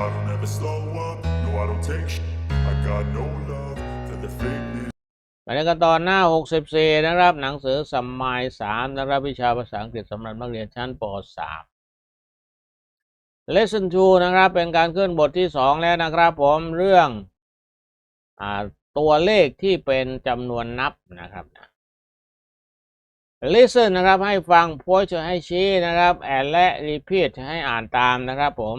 I don't ever slow up, no I don't take sh- I got no love for the fakeness ไปกันตอนหน้า 64 นะครับ หนังสือสัมมาย3นะครับ วิชาภาษาอังกฤษสำหรับนักเรียนชั้นป .3 Lesson 2 นะครับ เป็นการขึ้นบทที่ 2 แล้วนะครับ ผมเรื่องอตัวเลขที่เป็นจำนวนนับนะครับ Listen นะครับให้ฟัง point ให้ชี้นะครับ and และ repeat ให้อ่านตามนะครับผม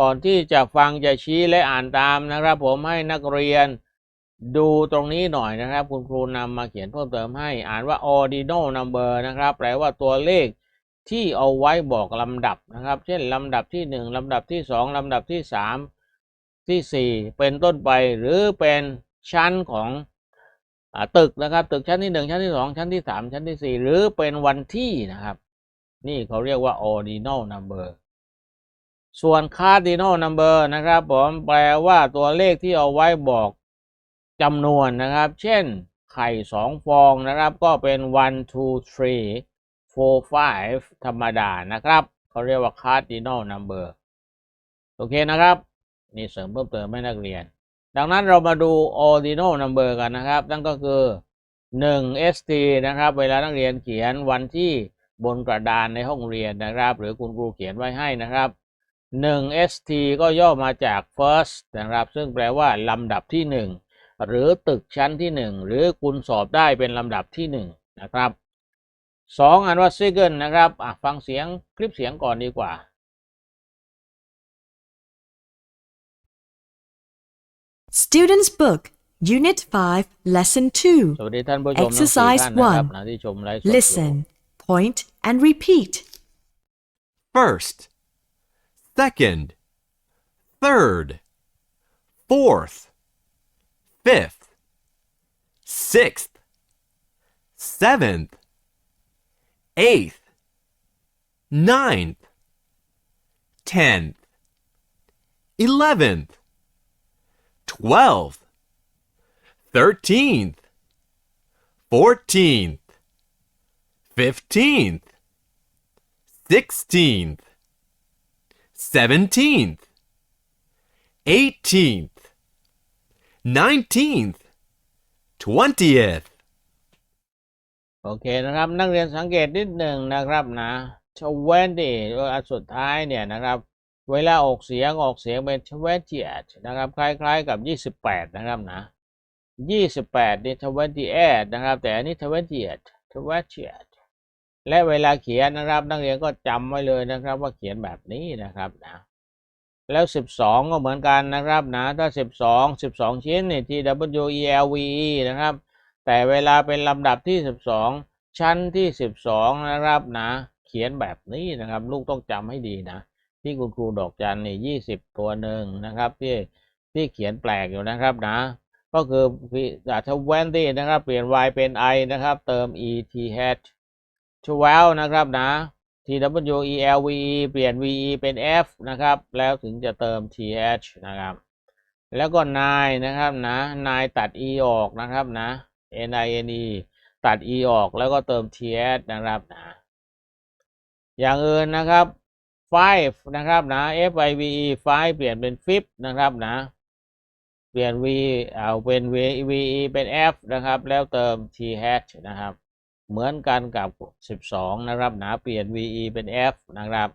ก่อนที่จะฟังจะชี้และอ่านตามนะครับ ผมให้นักเรียนดูตรงนี้หน่อยนะครับ คุณครูนำมาเขียนเพิ่มเติมให้อ่านว่า ordinal number นะครับ แปลว่าตัวเลขที่เอาไว้บอกลำดับนะครับ เช่นลำดับที่ 1ลำดับที่ 2ลำดับที่ 3 ที่ 4 เป็นต้นไปหรือเป็นชั้นของอตึกนะครับ ตึกชั้นที่ 1 ชั้นที่ 2 ชั้นที่ 3 ชั้นที่ 4 หรือเป็นวันที่นะครับ นี่เขาเรียกว่า ordinal number ส่วน cardinal number นะครับผมแปลว่าตัวเลขที่เอาไว้บอกจำนวนนะครับ เช่นไข่สองฟองนะครับ ก็เป็น one two three four five ธรรมดานะครับเขาเรียกว่า cardinal number โอเคนะครับ นี่เสริมเพิ่มเติมให้นักเรียน ดังนั้นเรามาดู ordinal number กันนะครับ นั่นก็คือ 1 st นะครับ เวลานักเรียนเขียนวันที่บนกระดานในห้องเรียนนะครับ หรือคุณครูเขียนไว้ให้นะครับ 1 st ก็ย่อมาจาก first นะครับ ซึ่งแปลว่าลำดับที่ 1 หรือตึกชั้นที่ 1 หรือคุณสอบได้เป็นลำดับที่ 1 นะครับ 2 อันว่า second นะครับอะฟังเสียงคลิปเสียงก่อนดีกว่า Student's Book, Unit 5, Lesson 2. สวัสดีท่านผู้ชมทั้งสี่ Exercise ท่านนะครับ one นะที่ชมไลฟ์สดอยู่ Listen, point, and repeat. first, second, third, fourth, fifth, sixth, seventh, eighth, ninth, tenth, eleventh, twelfth, thirteenth, fourteenth, fifteenth, sixteenth, seventeenth, eighteenth, nineteenth, twentieth. โอเคนะครับ นักเรียนสังเกตนิดหนึ่งนะครับนะชเวนดี้อันสุดท้ายเนี่ยนะครับ เวลาออกเสียงออกเสียงเป็นชเวนตี้นะครับ คล้าย ๆกับ 28 นะครับนะ 28 นี่ชเวนตี้นะครับ แต่อันนี้ชเวนตี้ชเวนตี้ และเวลาเขียนนะครับ นักเรียนก็จำไว้เลยนะครับ ว่าเขียนแบบนี้นะครับนะแล้ว 12 ก็เหมือนกันนะครับนะถ้า 12 12 ชิ้นนี่ T W E L V E นะครับ แต่เวลาเป็นลำดับที่ 12 ชั้นที่ 12 นะครับนะเขียนแบบนี้นะครับ ลูกต้องจำให้ดีนะ ที่คุณครูดอกจันนี่20 ตัวหนึ่งนะครับ ที่ที่เขียนแปลกอยู่นะครับนะ ก็คือถ้าเวนตี้นะครับ เปลี่ยน y เป็น i นะครับ เติม e t h 12นะครับนะ t w e l v e เปลี่ยน v e เป็น f นะครับ แล้วถึงจะเติม t h นะครับ แล้วก็ nine นะครับนะ nine ตัด e ออกนะครับนะ n i n e ตัด e ออกแล้วก็เติม t h นะครับนะ อย่างอื่นนะครับ five นะครับนะ f i v e five เปลี่ยนเป็น fif นะครับนะ เปลี่ยน v เอาเป็น v v e เป็น f นะครับ แล้วเติม t h นะครับ เหมือนกันกับ 12 นะครับหนะเปลี่ยน v e เป็น f นะครับ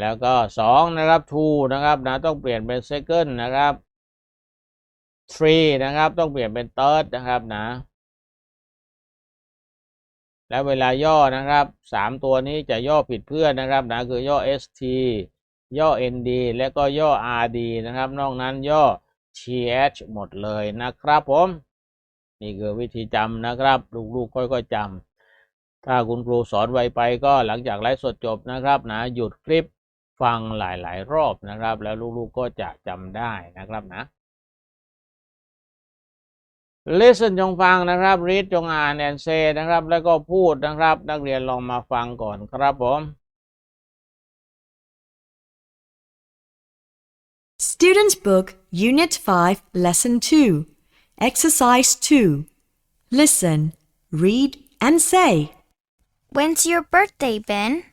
แล้วก็ 2 นะครับ two นะครับนะต้องเปลี่ยนเป็น second นะครับ three นะครับต้องเปลี่ยนเป็น third นะครับนะแล้วเวลาย่อนะครับสามตัวนี้จะย่อผิดเพื่อนนะครับนะคือย่อ st ย่อ nd และก็ย่อ rd นะครับ นอกนั้นย่อ th หมดเลยนะครับผม นี่คือวิธีจำนะครับ ลูกๆค่อยๆจำถ้าคุณครูสอนไวไปก็หลังจากไลฟ์สดจบนะครับนะหยุดคลิปฟังหลายๆ รอบนะครับ แล้วลูกๆก็จะจำได้นะครับนะ listen จงฟังนะครับ read จงอ่าน and say นะครับ แล้วก็พูดนะครับ นักเรียนลองมาฟังก่อนครับผม Student's Book, Unit 5, Lesson 2. Exercise 2. Listen, read, and say. When's your birthday, Ben?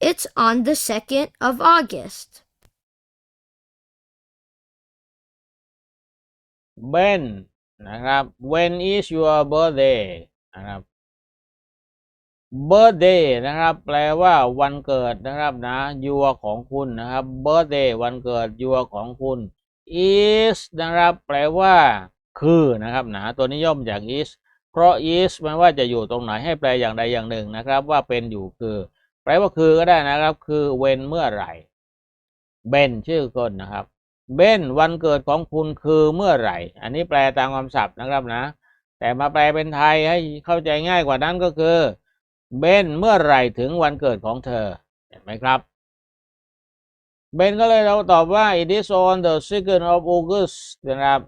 It's on the 2nd of August. Ben When is your birthday นะครับ birthday นะครับ แปลว่าวันเกิดนะครับนะ your birthday วันเกิด is นะครับ แปลว่า คือนะครับหนะตัวนี้ย่อมจาก is เพราะ is ไม่ว่าจะอยู่ตรงไหนให้แปลอย่างใดอย่างหนึ่งนะครับ ว่าเป็นอยู่คือ แปลว่าคือก็ได้นะครับ คือ when เมื่อไหร่ ben ชื่อคนนะครับ ben วันเกิดของคุณคือเมื่อไหร่ อันนี้แปลตามคำศัพท์นะครับนะ แต่มาแปลเป็นไทยให้เข้าใจง่ายกว่านั้นก็คือเบนเมื่อไหร่ถึงวันเกิดของเธอเห็นไหมครับเบนก็เลยเราตอบว่า it is on the second of August นะครับ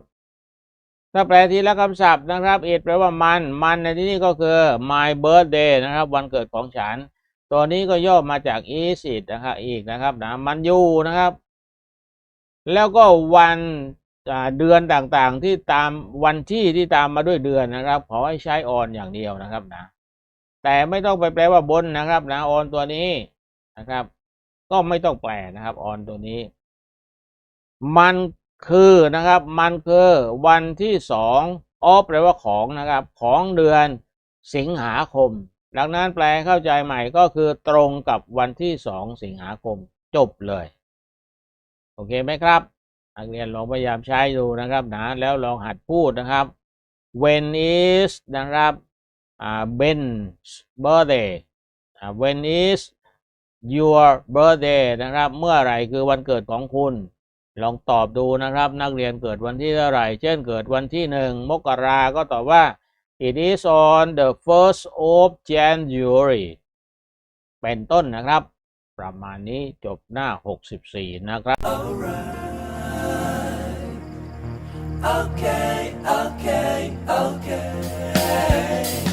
ถ้าแปลทีละคำศัพท์นะครับ it แปลว่ามัน มันในที่นี้ก็คือ my birthday นะครับ วันเกิดของฉัน ตัวนี้ก็ย่อมาจาก is it นะครับ อีกนะครับนะ มันอยู่นะครับ แล้วก็วันเดือนต่างๆที่ตามวันที่ที่ตามมาด้วยเดือนนะครับ ขอให้ใช้ on อย่างเดียวนะครับนะ แต่ไม่ต้องไปแปลว่าบนนะครับนะ on ตัวนี้นะครับ ก็ไม่ต้องแปลนะครับ on ตัวนี้ มัน คือนะครับมันคือวันที่สองออฟแปลว่าของนะครับของเดือนสิงหาคม ดังนั้นแปลเข้าใจใหม่ก็คือตรงกับวันที่สองสิงหาคมจบเลย โอเคไหมครับนักเรียนลองพยายามใช้ดูนะครับนะแล้วลองหัดพูดนะครับ when is นะครับอ่า Ben's birthday อ่า when is your birthday นะครับ เมื่อไหร่คือวันเกิดของคุณ ลองตอบดูนะครับ นักเรียนเกิดวันที่เท่าไหร่ เช่นเกิดวันที่หนึ่งมกราก็ตอบว่า it is on the first of January เป็นต้นนะครับ ประมาณนี้จบหน้า 64 นะครับ Okay, okay, okay.